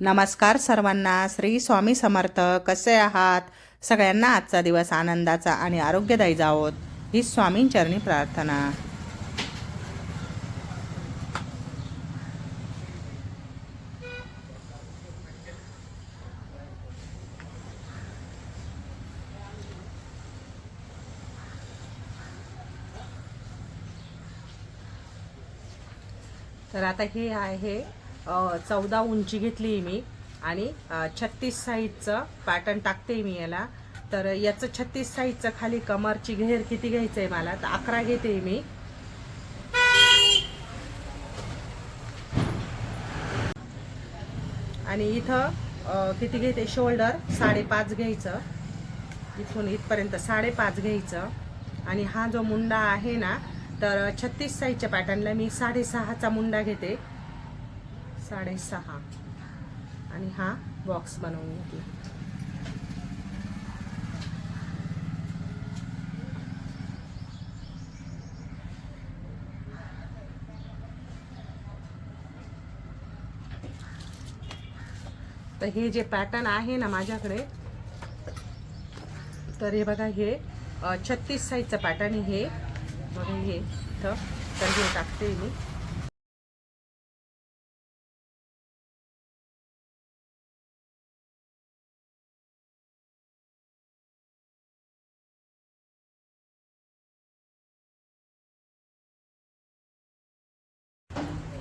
नमस्कार सर्वांना. श्री स्वामी समर्थ. कसे आहात? सगळ्यांना आजचा दिवस आनंदाचा आणि आरोग्यदायी जावोत ही स्वामींचरणी प्रार्थना. तर आता हे आहे चौदा उंची घेतली मी आणि छत्तीस साईजचं पॅटर्न टाकते मी याला. तर याचं छत्तीस साईजचं खाली कमरची घेर किती घ्यायचं आहे मला? तर अकरा घेते मी. आणि इथं किती घेते? शोल्डर साडेपाच घ्यायचं. इथून इथपर्यंत साडेपाच घ्यायचं. आणि हा जो मुंडा आहे ना तर छत्तीस साईजच्या पॅटर्नला मी साडेसहाचा मुंडा घेते. साडेसहा. आणि हा बॉक्स बनवून घेतला. तर हे जे पॅटर्न आहे ना माझ्याकडे तर हे बघा हे छत्तीस साईजचं पॅटर्न हे. बघा हे इथं. तर हे टाकते मी.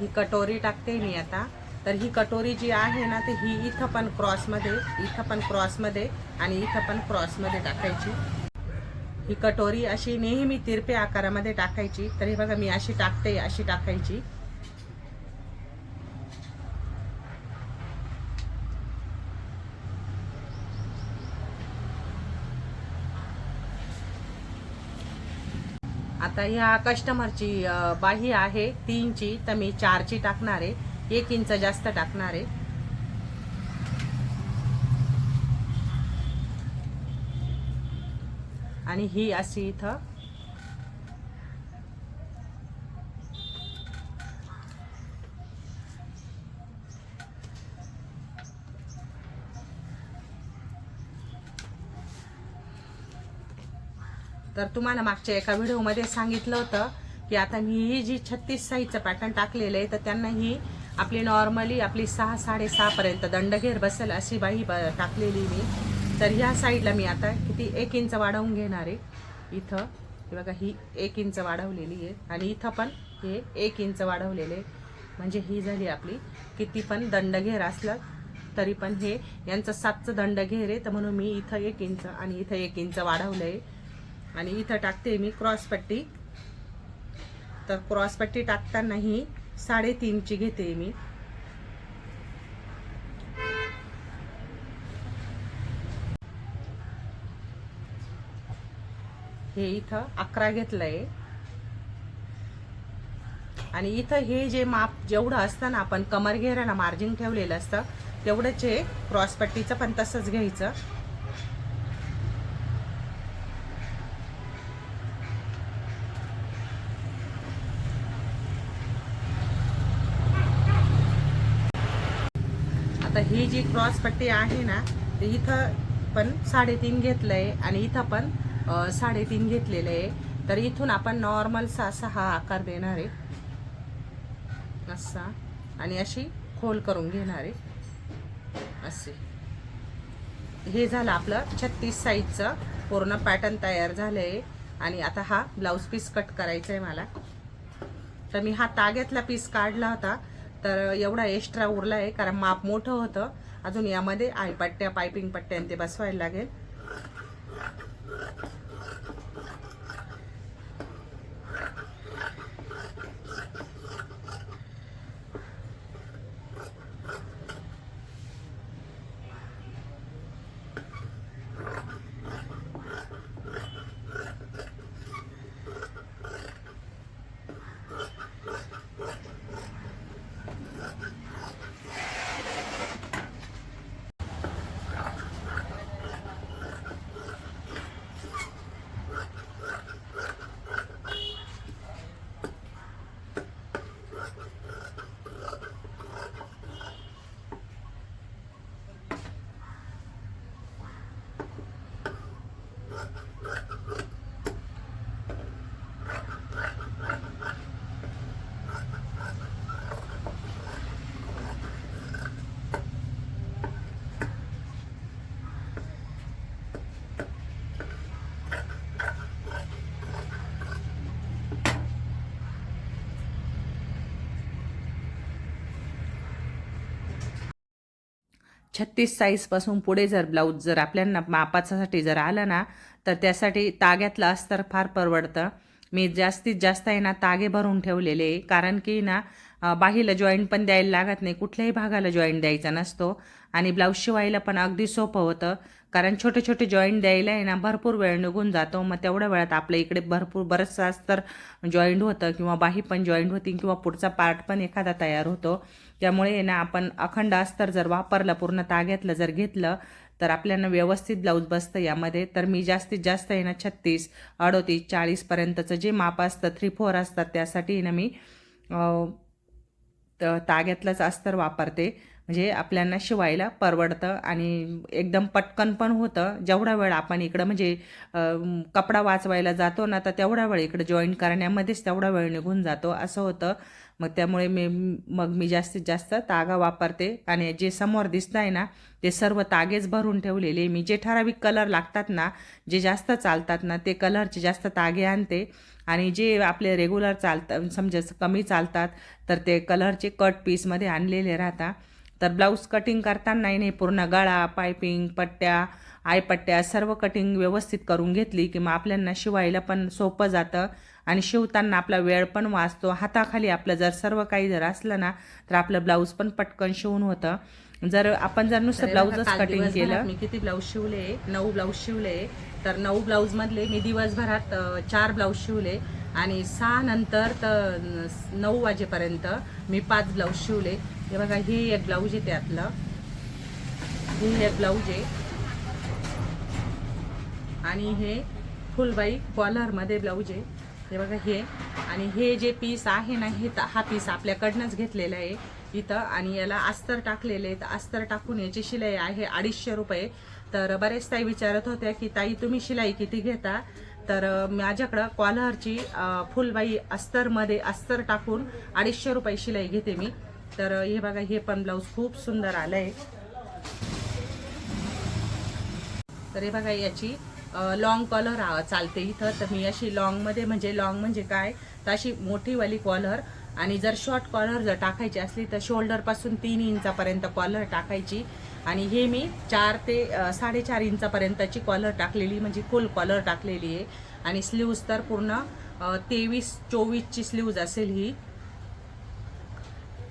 ही कटोरी टाकते मी आता. तर ही कटोरी जी आहे ना तर ही इथं पण क्रॉसमध्ये इथं पण क्रॉसमध्ये आणि इथं पण क्रॉसमध्ये टाकायची. ही कटोरी अशी नेहमी तिरपे आकारामध्ये टाकायची. तर हे बघा मी अशी टाकते अशी टाकायची. आता ह्या कस्टमरची बाही आहे तीनची तर मी चारची टाकणार आहे. एक इंच जास्त टाकणार आहे. आणि ही अशी इथं तर तुम्हाला मागच्या एका व्हिडिओमध्ये सांगितलं होतं की आता मी ही जी छत्तीस साईजचं पॅटर्न टाकलेलं आहे तर त्यांना ही आपली नॉर्मली आपली सहा साडेसहापर्यंत दंडघेर बसेल अशी बाई ब- टाकलेली मी. तर ह्या साईडला मी आता किती एक इंच वाढवून घेणार आहे. इथं हे बघा ही एक इंच वाढवलेली आहे. आणि इथं पण हे एक इंच वाढवलेले आहे. म्हणजे ही झाली आपली किती पण दंडघेर असलं तरी पण हे यांचं सातचं दंडघेर आहे. तर म्हणून मी इथं एक इंच आणि इथं एक इंच वाढवलं आहे आणि इथं टाकते मी क्रॉस पट्टी. तर क्रॉस पट्टी टाकताना ही साडेतीनची घेते मी. हे इथं अकरा घेतलंय. आणि इथं हे जे माप जेवढं असतं ना आपण कमर घेराला मार्जिन ठेवलेलं असतं तेवढंच हे क्रॉस पट्टीचं पण तसंच घ्यायचं आता ही जी क्रॉस पट्टी आहे ना ते इथं पण साडेतीन घेतलं आहे आणि इथं पण साडेतीन घेतलेलं आहे. तर इथून आपण नॉर्मल असा सहा आकार देणार आहे. असा. आणि अशी खोल करून घेणार आहे. असे. हे झालं आपलं छत्तीस साईजचं पूर्ण पॅटर्न तयार झालंय. आणि आता हा ब्लाऊज पीस कट करायचा आहे मला. तर मी हा ताग्यातला पीस काढला होता. तर एवढा एक्स्ट्रा उरला आहे कारण माप मोठं होतं. अजून यामध्ये आयपट्ट्या पायपिंग पट्ट्या आणि ते बसवायला लागेल. छत्तीस साईजपासून पुढे जर ब्लाऊज जर आपल्याला मापासाठी जर आलं ना तर त्यासाठी ताग्यातलं अस्तर फार परवडतं. मी जास्तीत जास्त आहे ना तागे भरून ठेवलेले. कारण की ना बाहीला जॉईंट पण द्यायला लागत नाही. कुठल्याही भागाला जॉईंट द्यायचा नसतो. आणि ब्लाऊज शिवायला पण अगदी सोपं होतं. कारण छोटे छोटे जॉईंट द्यायला आहे ना भरपूर वेळ निघून जातो. मग तेवढ्या वेळात आपल्या इकडे भरपूर बरंचसं अस्तर जॉईंट होतं किंवा बाही पण जॉईंट होती किंवा पुढचा पार्ट पण एखादा तयार होतो. त्यामुळे ना आपण अखंड अस्तर जर वापरलं पूर्ण ताग्यातलं जर घेतलं तर आपल्याला व्यवस्थित ब्लाऊज बसतं यामध्ये. तर मी जास्तीत जास्त आहे ना छत्तीस अडोतीस चाळीसपर्यंतचं जे माप असतं थ्री फोर असतात त्यासाठी ना मी त- ताग्यातलंच अस्तर वापरते. म्हणजे आपल्याला शिवायला परवडतं आणि एकदम पटकन पण होतं. जेवढा वेळ आपण इकडं म्हणजे कपडा वाचवायला जातो ना तर तेवढा वेळ इकडं जॉईन करण्यामध्येच तेवढा वेळ निघून जातो. असं होतं. मग त्यामुळे मी मग मी जास्तीत जास्त तागा वापरते. आणि जे समोर दिसत आहे ना ते सर्व तागेच भरून ठेवलेले. मी जे ठराविक कलर लागतात ना जे जास्त चालतात ना ते कलरचे जास्त तागे आणते. आणि जे आपले रेग्युलर चालतात समजा कमी चालतात तर ते कलरचे कट पीसमध्ये आणलेले राहतात तर ब्लाऊज कटिंग करताना नाही पूर्ण गळा पायपिंग पट्ट्या आयपट्ट्या सर्व कटिंग व्यवस्थित करून घेतली की मग आपल्याला शिवायला पण सोपं जातं. आणि शिवताना आपला वेळ पण वाचतो. हाताखाली आपलं जर सर्व काही जर असलं ना तर आपलं ब्लाऊज पण पटकन शिवून होतं. जर आपण जर नुसतं ब्लाऊजच कटिंग केलं मी किती ब्लाऊज शिवले? नऊ ब्लाऊज शिवले. तर नऊ ब्लाऊज मधले मी दिवसभरात चार ब्लाऊज शिवले. आणि सहा नंतर तर नऊ वाजेपर्यंत मी पाच ब्लाऊज शिवले. हे बघा हे एक ब्लाऊज आहे त्यातलं. हे एक ब्लाऊज आहे. आणि हे फुलबाई कॉलरमध्ये ब्लाऊज आहे. हे बघा हे. आणि हे जे पीस आहे ना हे त- हा पीस आपल्याकडनंच घेतलेला आहे इथं. आणि याला अस्तर टाकलेले आहे तर अस्तर टाकून याची शिलाई आहे अडीचशे रुपये. तर बरेच ताई विचारत होत्या की ताई तुम्ही शिलाई किती घेता? तर माझ्याकडं कॉलरची फुलबाई अस्तरमध्ये अस्तर टाकून अडीचशे रुपये शिलाई घेते मी. तर हे बघा हे पण ब्लाऊज खूप सुंदर आलं आहे तर हे बघा याची लॉंग कॉलर चालते इथं. तर मी अशी लॉंगमध्ये म्हणजे लॉंग म्हणजे काय? तर अशी मोठीवाली कॉलर आणि जर शॉर्ट कॉलर जर टाकायची असली तर शोल्डरपासून तीन इंचापर्यंत कॉलर टाकायची. आणि हे मी चार ते साडेचार इंचापर्यंतची कॉलर टाकलेली म्हणजे फुल कॉलर टाकलेली आहे. आणि स्लीव्ज तर पूर्ण तेवीस चोवीसची स्लीव्ज असेल ही.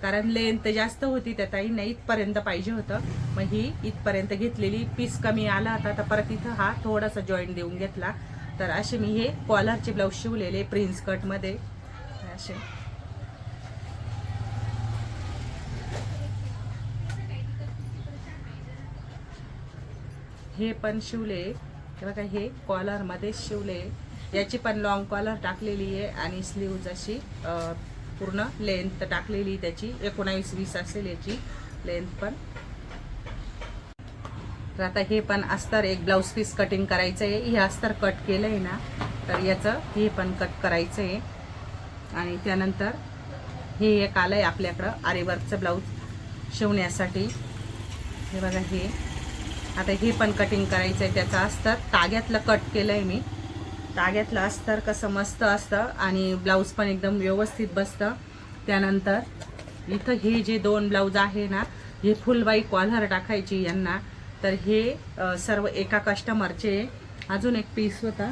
कारण लेंथ जास्त होती त्या नाही इथपर्यंत पाहिजे होतं. मग ही इथपर्यंत घेतलेली पीस कमी आला. होता तर परत इथं हा थोडासा जॉईंट देऊन घेतला. तर असे मी हे कॉलरचे ब्लाऊज शिवलेले प्रिन्स कटमध्ये असे. हे पण शिवले. बघा हे कॉलरमध्ये शिवले. याची पण लॉंग कॉलर टाकलेली आहे आणि स्लीव्ज अशी पूर्ण लेंथ टाकलेली त्याची एकोणावीस वीस असेल याची लेंथ पण. तर आता हे पण अस्तर एक ब्लाऊज पीस कटिंग करायचं आहे हे अस्तर कट केलं आहे ना तर याचं हे पण कट करायचं आहे आणि त्यानंतर हे एक आलं आहे आपल्याकडं आरेवर्कचं ब्लाऊज शिवण्यासाठी. हे बघा हे. आता हे पण कटिंग करायचं आहे त्याचं अस्तर. ताग्यातलं कट केलं आहे मी. ताग्यातलं अस्तर कसं मस्त असतं आणि ब्लाऊज पण एकदम व्यवस्थित बसतं. त्यानंतर इथं हे जे दोन ब्लाऊज आहे ना हे फुलबाई कॉलर टाकायची यांना. तर हे सर्व एका कस्टमरचे अजून एक पीस होता.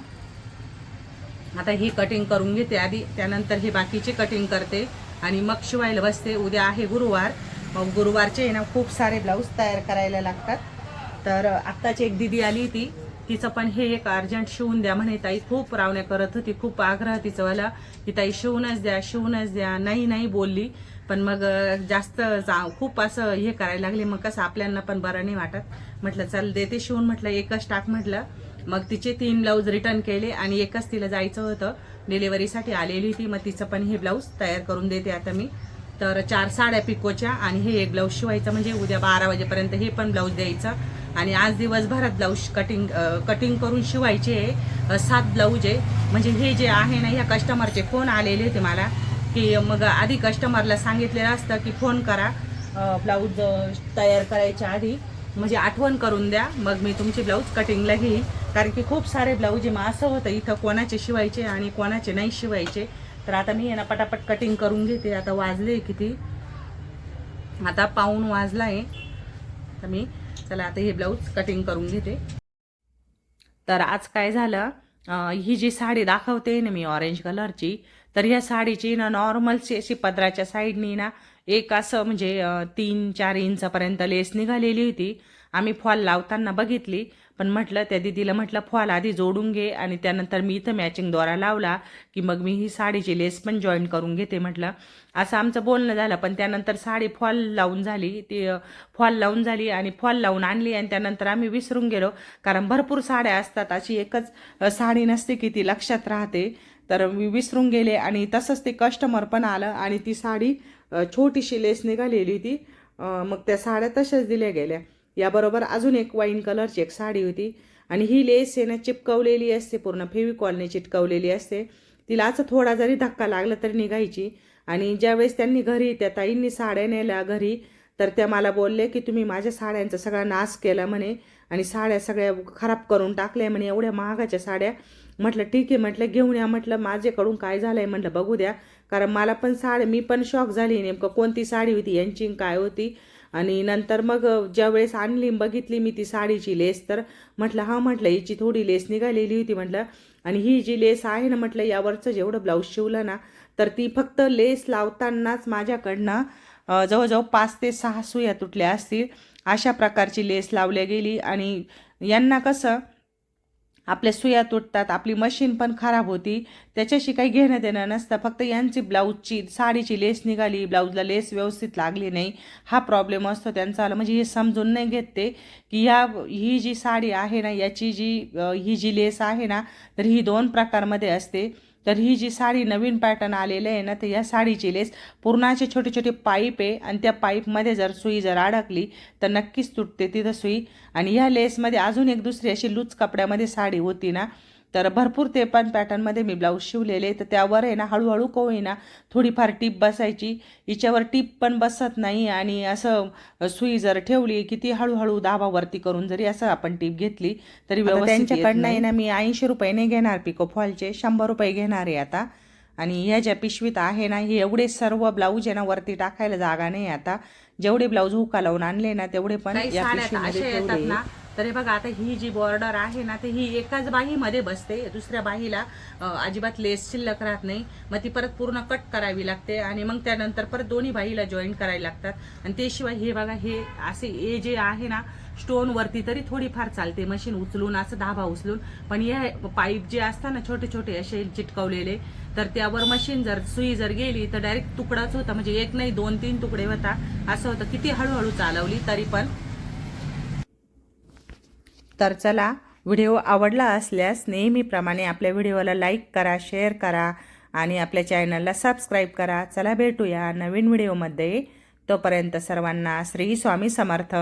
आता ही कटिंग करून घेते आधी त्यानंतर हे बाकीचे कटिंग करते आणि मग शिवायला बसते. उद्या आहे गुरुवार. मग गुरुवारचे आहे ना खूप सारे ब्लाऊज तयार करायला लागतात. तर आत्ताची एक दिदी आली ती तिचं पण हे एक अर्जंट शिवून द्या म्हणे ताई. खूप रावण्या करत होती खूप आग्रह तिचं मला की ताई शिवूनच द्या शिवूनच द्या. नाही नाही बोलली. पण मग जास्त जा- खूप असं हे करायला लागले. मग कसं आपल्याला पण बरं नाही वाटत. म्हटलं चल देते शिवून. म्हटलं एकच टाक म्हटलं. मग तिचे तीन ब्लाऊज रिटर्न केले आणि एकच तिला जायचं होतं. डिलेवरीसाठी आलेली होती. मग तिचं पण हे ब्लाऊज तयार करून देते आता मी. तर चार साड्या पिकोच्या आणि हे एक ब्लाऊज शिवायचं. म्हणजे उद्या बारा वाजेपर्यंत हे पण ब्लाऊज द्यायचं. आणि आज दिवसभरात ब्लाऊज कटिंग कटिंग करून शिवायचे सात ब्लाऊज आहे. म्हणजे हे जे आहे ना ह्या कस्टमरचे फोन आलेले होते मला की मग आधी कस्टमरला सांगितलेलं असतं की फोन करा ब्लाऊज तयार करायच्या आधी म्हणजे आठवण करून द्या. मग मी तुमची ब्लाऊज कटिंगला घेईन. कारण की खूप सारे ब्लाऊज मग असं होतं इथं कोणाचे शिवायचे आणि कोणाचे नाही शिवायचे. तर आता मी आहे ना पटापट कटिंग करून घेते. आता वाजले किती? आता पाऊण वाजला आहे तर मी चला आता हे ब्लाऊज कटिंग करून घेते. तर आज काय झालं? ही जी साडी दाखवते ना मी ऑरेंज कलरची तर ह्या साडीची ना नॉर्मलची अशी पदराच्या साईडनी ना एक असं म्हणजे तीन चार इंचापर्यंत लेस निघालेली होती. आम्ही फॉल लावताना बघितली पण म्हटलं त्या दिदीला म्हटलं फॉल आधी जोडून घे आणि त्यानंतर मी इथं मॅचिंग दोरा लावला की मग मी ही साडीची लेस पण जॉईन करून घेते म्हटलं. असं आमचं बोलणं झालं पण त्यानंतर साडी फॉल लावून झाली ती फॉल लावून झाली आणि फॉल लावून आणली आणि त्यानंतर आम्ही विसरून गेलो कारण भरपूर साड्या असतात अशी एकच साडी नसते की ती लक्षात राहते. तर मी विसरून गेले आणि तसंच ते कस्टमर पण आलं आणि ती साडी छोटीशी लेस निघालेली होती. मग त्या साड्या तशाच दिल्या गेल्या. याबरोबर अजून एक वाईन कलरची एक साडी होती. आणि ही लेस आहे ना चिपकवलेली असते पूर्ण फेविकॉलने चिटकवलेली असते. तिला असं थोडा जरी धक्का लागला तरी निघायची. आणि ज्यावेळेस त्यांनी घरी त्या ताईंनी साड्या नेल्या घरी तर त्या मला बोलले की तुम्ही माझ्या साड्यांचा सगळा नाश केला म्हणे. आणि साड्या सगळ्या खराब करून टाकल्या म्हणे एवढ्या महागाच्या साड्या. म्हटलं ठीक आहे म्हटलं घेऊन या म्हटलं माझ्याकडून काय झालं आहे म्हटलं बघू द्या. कारण मला पण साड्या मी पण शॉक झाली नेमकं कोणती साडी होती यांची काय होती. आणि नंतर मग ज्यावेळेस आणली बघितली मी ती साडीची लेस तर म्हटलं हा म्हटलं हिची थोडी लेस निघालेली होती म्हटलं. आणि ही जी लेस आहे ना म्हटलं यावरचं जेवढं ब्लाऊज शिवलं ना तर ती फक्त लेस लावतानाच माझ्याकडनं जवळजवळ पाच ते सहा सुया तुटल्या असतील. अशा प्रकारची लेस लावल्या गेली आणि यांना कसं आपल्या सुया तुटतात आपली मशीन पण खराब होती. त्याच्याशी काही घेणं देणं नसतं. फक्त यांची ब्लाऊजची साडीची लेस निघाली. ब्लाऊजला लेस व्यवस्थित लागली नाही. हा प्रॉब्लेम असतो त्यांचा. आला म्हणजे हे समजून नाही घेत ते की ह्या ही जी साडी आहे ना याची जी ही जी लेस आहे ना तर ही दोन प्रकारमध्ये असते. तर ही जी साडी नवीन पॅटर्न आलेलं आहे ना तर या साडीची लेस पूर्णाचे छोटे छोटे पाईप आहे आणि त्या पाईपमध्ये जर सुई जर अडकली तर नक्कीच तुटते तिथं सुई. आणि ह्या लेसमध्ये अजून एक दुसरी अशी लूज कपड्यामध्ये साडी होती ना तर भरपूर ते पण पॅटर्नमध्ये मी ब्लाऊज शिवलेले तर त्यावर आहे ना हळूहळू का होईना थोडीफार टीप बसायची. हिच्यावर टीप पण बसत नाही आणि असं सुई जर ठेवली की ती हळूहळू दाबावरती करून जरी असं आपण टीप घेतली तरी व्यवस्थित त्यांच्याकडनं. आहे ना मी ऐंशी रुपये नाही घेणार पिको फॉलचे शंभर रुपये घेणार आहे आता. आणि ह्या ज्या पिशवीत आहे ना हे एवढे सर्व ब्लाऊज आहे ना वरती टाकायला जागा नाही आता. जेवढे ब्लाऊज हुका लावून आणले ना तेवढे पण या पिशवीमध्ये ना. तर हे बघा आता ही जी बॉर्डर आहे ना तर ही एकाच बाहीमध्ये बसते. दुसऱ्या बाहीला अजिबात लेस शिल्लक राहत नाही. मग ती परत पूर्ण कट करावी लागते आणि मग त्यानंतर परत दोन्ही बाहीला जॉईन करायला लागतात. आणि ते शिवाय हे बघा हे असे हे जे आहे ना स्टोनवरती तरी थोडीफार चालते. मशीन उचलून असं धाबा उचलून. पण हे पाईप जे असतात ना छोटे छोटे असे चिटकवलेले तर त्यावर मशीन जर सुई जर गेली तर डायरेक्ट तुकडाच होता. म्हणजे एक नाही दोन तीन तुकडे होता. असं होतं. किती हळूहळू चालवली तरी पण. तर चला व्हिडिओ आवडला असल्यास नेहमीप्रमाणे आपल्या व्हिडिओला लाईक करा शेअर करा आणि आपल्या चॅनलला सबस्क्राईब करा. चला भेटूया नवीन व्हिडिओमध्ये. तोपर्यंत सर्वांना श्री स्वामी समर्थ.